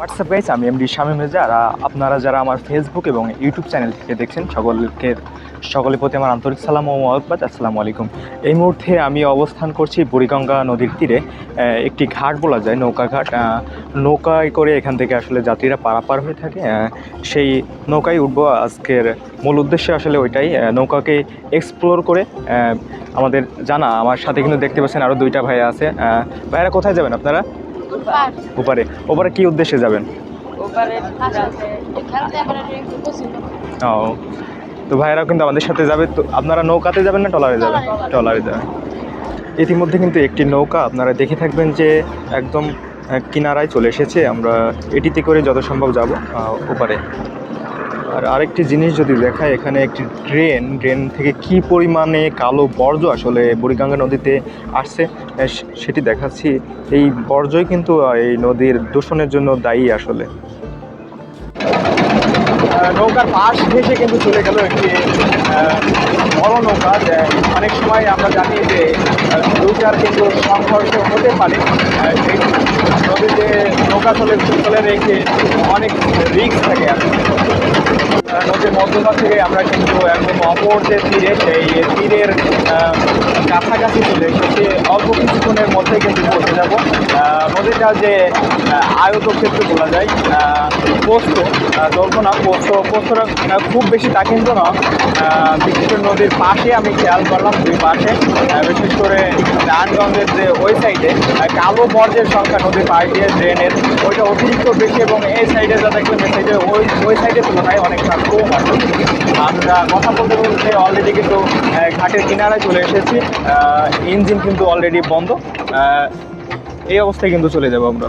WhatsApp guys আমি MD Shamim Reza, আর আপনারা যারা আমার ফেসবুক এবং ইউটিউব চ্যানেল থেকে দেখছেন, সকলকে, সকলের প্রতি আমার আন্তরিক সালাম ও মহব্বত, আসসালামু আলাইকুম। এই মুহূর্তে আমি অবস্থান করছি বুড়িগঙ্গা নদীর তীরে একটি ঘাট বলা যায়, নৌকা ঘাট। নৌকায় করে এখান থেকে আসলে যাত্রীরা পারাপার হয়ে থাকে সেই নৌকায় উঠব। আজকের মূল উদ্দেশ্য আসলে ওইটাই নৌকাকে এক্সপ্লোর করে আমাদের জানা, আমার সাথে কিন্তু দেখতে পাচ্ছেন আরও দুইটা ভাইয়া আছে ভাইয়ারা কোথায় যাবেন আপনারা? ওপারে ওপারে কি উদ্দেশ্যে যাবেন? ও। তো ভাইয়েরাও কিন্তু আমাদের সাথে যাবে। তো আপনারা নৌকাতে যাবেন না ট্রলারে যাবেন? ট্রলারে যাবেন। ইতিমধ্যে কিন্তু একটি নৌকা আপনারা দেখে থাকবেন যে একদম কিনারায় চলে এসেছে। আমরা এটিতে করে যত সম্ভব যাব ওপারে আর আরেকটি জিনিস যদি দেখায় এখানে একটি ড্রেন ড্রেন থেকে কি পরিমাণে কালো বর্জ্য আসলে বুড়িগঙ্গা নদীতে আসছে সেটি দেখাচ্ছি। এই বর্জ্যই কিন্তু এই নদীর দূষণের জন্য দায়ী আসলে। নৌকার পাশ ঘেসে কিন্তু চলে গেল একটি বড় নৌকা অনেক সময় আমরা জানি যে দুইটার কিন্তু সংঘর্ষ হতে পারে। নদীতে নৌকা চলে চলে রেখে অনেক রিস্ক থাকে আর নদীর থেকে আমরা কিন্তু একদম অপর যে তীরে, সেই তীরের কাছাকাছি চলে এসেছি। অল্প কিছুক্ষণের মধ্যে কিন্তু পৌঁছে যাব। নদীটা যে আয়ত ক্ষেত্রে বলা যায় পোস্ত দর্পণা পোস্ত। পোস্তটা খুব বেশি তা কিন্তু না। আহ, বিশেষ করে নদীর পাশে আমি খেয়াল করলাম দুই পাশে। বিশেষ করে নারায়ণগঞ্জের যে ওই সাইডে কালো বর্জ্যের সংখ্যা নদীর পাশ দিয়ে ড্রেনের ওইটা অতিরিক্ত বেশি এবং এই সাইডে যা দেখলাম এই সাইডে ওই ওই সাইডের তুলনায় অনেকটা কম আছে আমরা কথা বলতে বলতে অলরেডি কিন্তু ঘাটের কিনারায় চলে এসেছি। ইঞ্জিন কিন্তু অলরেডি বন্ধ। এই অবস্থায় কিন্তু চলে যাব আমরা।